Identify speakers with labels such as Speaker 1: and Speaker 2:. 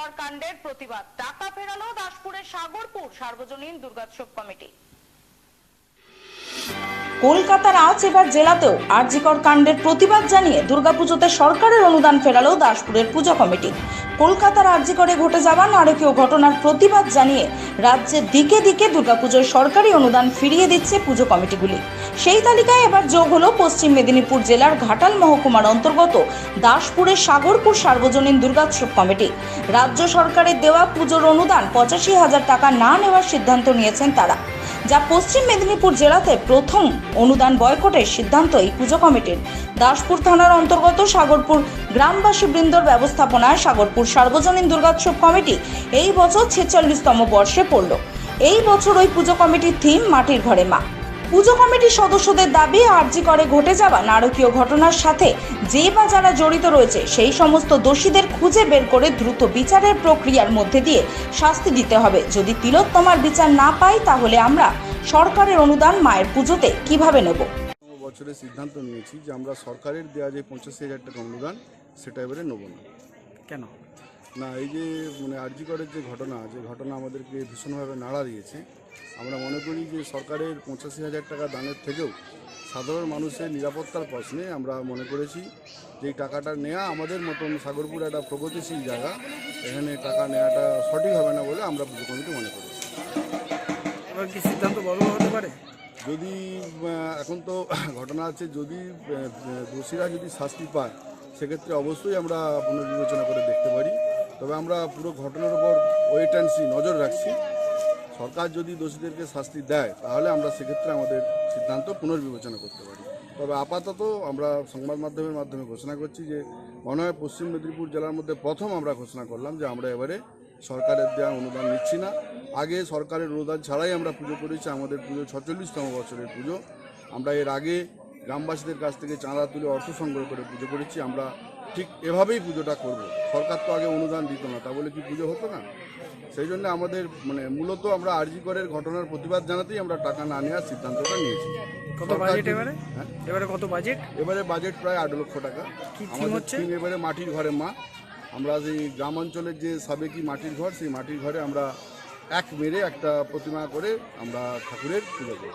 Speaker 1: আরজিকর কাণ্ডের প্রতিবাদ। টাকা ফেরালো দাসপুরের সাগরপুর সার্বজনীন দুর্গোৎসব কমিটি।
Speaker 2: কলকাতার আজ এবার জেলাতেও আরজিকর কাণ্ডের প্রতিবাদ জানিয়ে দুর্গাপুজোতে সরকারের অনুদান ফেরালো দাসপুরের পুজো কমিটি। কলকাতার আরজিকরে ঘটে যাওয়া নারকীয় ঘটনার প্রতিবাদ জানিয়ে রাজ্যের দিকে দিকে দুর্গাপুজোর সরকারি অনুদান ফিরিয়ে দিচ্ছে পুজো কমিটিগুলি। সেই তালিকায় এবার যোগ হলো পশ্চিম মেদিনীপুর জেলার ঘাটাল মহকুমার অন্তর্গত দাসপুরের সাগরপুর সার্বজনীন দুর্গোৎসব কমিটি। রাজ্য সরকারের দেওয়া পুজোর অনুদান পঁচাশি হাজার টাকা না নেওয়ার সিদ্ধান্ত নিয়েছেন তারা। যা পশ্চিম মেদিনীপুর জেলাতে প্রথম অনুদান বয়কটের সিদ্ধান্ত এই পুজো কমিটির। দাসপুর থানার অন্তর্গত সাগরপুর গ্রামবাসী বৃন্দর ব্যবস্থাপনায় সাগরপুর সার্বজনীন দুর্গোৎসব কমিটি এই বছর ছেচল্লিশতম বর্ষে পড়ল। এই বছর ওই পুজো কমিটির থিম মাটির ঘরে মা। পুজো কমিটির সদস্যদের দাবি আর্জি করে ঘটে যাওয়া নারকীয় ঘটনার সাথে যে বা যারা জড়িত রয়েছে সেই সমস্ত দোষীদের খুঁজে বের করে দ্রুত বিচারের প্রক্রিয়ার মধ্যে দিয়ে শাস্তি দিতে হবে। যদি তিলোত্তমার বিচার না পাই তাহলে আমরা সরকারের অনুদান মায়ের পুজোতে কীভাবে নেব?
Speaker 3: বছরের সিদ্ধান্ত নিয়েছি যে আমরা সরকারের দেওয়া যে পঞ্চাশি হাজার টাকা অনুদান সেটা এবারে নেব না।
Speaker 4: কেন?
Speaker 3: না এই যে মানে আরজিকরের যে ঘটনা যে ঘটনা আমাদেরকে ভীষণভাবে নাড়া দিয়েছে আমরা মনে করি যে সরকারের পঁচাশি হাজার টাকা দানের থেকেও সাধারণ মানুষের নিরাপত্তার প্রশ্নে আমরা মনে করেছি যে এই টাকাটা নেওয়া আমাদের মতন সাগরপুর একটা প্রগতিশীল জায়গা এখানে টাকা নেওয়াটা সঠিক হবে না বলে আমরা পুজো কমিটি মনে করি।
Speaker 4: এবার কি সিদ্ধান্ত বড় হতে পারে?
Speaker 3: যদি এখন তো ঘটনা আছে যদি দোষীরা যদি শাস্তি পায় সেক্ষেত্রে অবশ্যই আমরা পুনর্বিবেচনা করে দেখতে পারি। তবে আমরা পুরো ঘটনার উপর ওয়েট অ্যান্ড সি নজর রাখছি। সরকার যদি দোষীদেরকে শাস্তি দেয়, তাহলে আমরা সেক্ষেত্রে আমাদের সিদ্ধান্ত পুনর্বিবেচনা করতে পারি। তবে আপাতত আমরা সংবাদ মাধ্যমের মাধ্যমে ঘোষণা করছি যে, মনে হয় পশ্চিম মেদিনীপুর জেলার মধ্যে প্রথম আমরা ঘোষণা করলাম যে আমরা এবারে সরকারের দেওয়া অনুদান নিচ্ছি না। আগে সরকারের অনুদান ছাড়াই আমরা পুজো করেছি, আমাদের পুজো ছচল্লিশতম বছরের পুজো। আমরা এর আগে গ্রামবাসীদের কাছ থেকে চাঁদা তুলে অর্থ সংগ্রহ করে পুজো করেছি, আমরা ঠিক এভাবেই পুজোটা করব। সরকার তো আগে অনুদান দিত না, তা বলে কি পুজো হতো না? সেই জন্য আমাদের মানে মূলত আমরা আরজি করের ঘটনার প্রতিবাদ জানাতেই আমরা টাকা না নেওয়ার সিদ্ধান্তটা নিয়েছি।
Speaker 4: কত বাজেট এবারে?
Speaker 3: হ্যাঁ?
Speaker 4: এবারে কত বাজেট
Speaker 3: এবারে বাজেট প্রায় আট লক্ষ টাকা। আমাদের? এবারে মাটির ঘরে মা। আমরা সেই গ্রাম অঞ্চলের যে সাবেকি মাটির ঘর সেই মাটির ঘরে আমরা এক মেরে একটা প্রতিমা করে আমরা ঠাকুরের পুজো করি